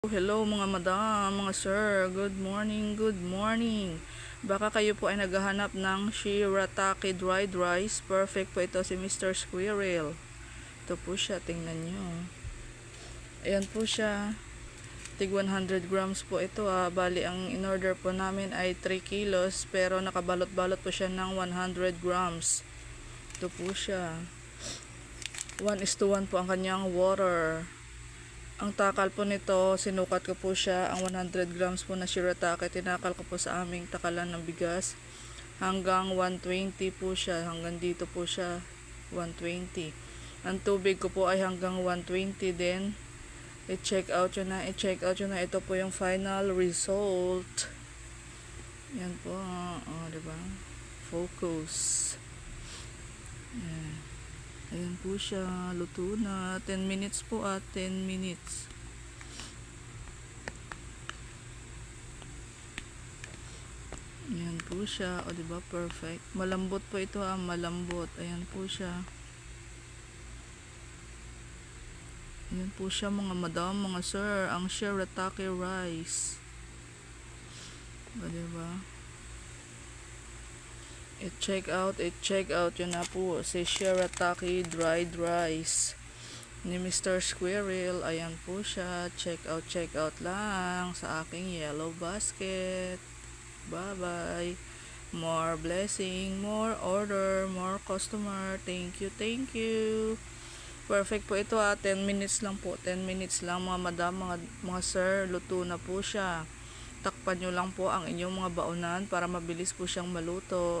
Hello mga madam, mga sir. Good morning, good morning. Baka kayo po ay naghahanap ng shirataki dried rice. Perfect po ito si Mr. Squirrel. Ito po siya, tingnan nyo. Ayan po siya. Tig 100 grams po ito ah. Bali, ang in-order po namin ay 3 kilos. Pero nakabalot-balot po siya ng 100 grams. Ito po siya. 1 is to 1 po ang kanyang water. Ang takal po nito, sinukat ko po siya, ang 100 grams po na shirataki, tinakal ko po sa aming takalan ng bigas. Hanggang 120 po siya, hanggang dito po siya, 120. Ang tubig ko po ay hanggang 120 din. I-check out yun na, i-check out yun na. Ito po yung final result. Yan po, oh, di ba? Focus. Yan. Ayan po siya, luto na. 10 minutes po at 10 minutes. Ayan po siya. O, di ba Perfect. Malambot po ito ah, malambot. Ayan po siya. Ayan po siya mga madam, mga sir. Ang shirataki rice. O, di ba? I-check out, i-check out yun na po si Shirataki dried rice ni Mr. Squirrel. Ayan po siya. Check out, check out lang sa aking yellow basket. Bye-bye. More blessing, more order, more customer. Thank you, thank you. Perfect po ito ah. 10 minutes lang po. 10 minutes lang mga madam, mga, mga sir. Luto na po siya. Takpan nyo lang po ang inyong mga baonan para mabilis po siyang maluto.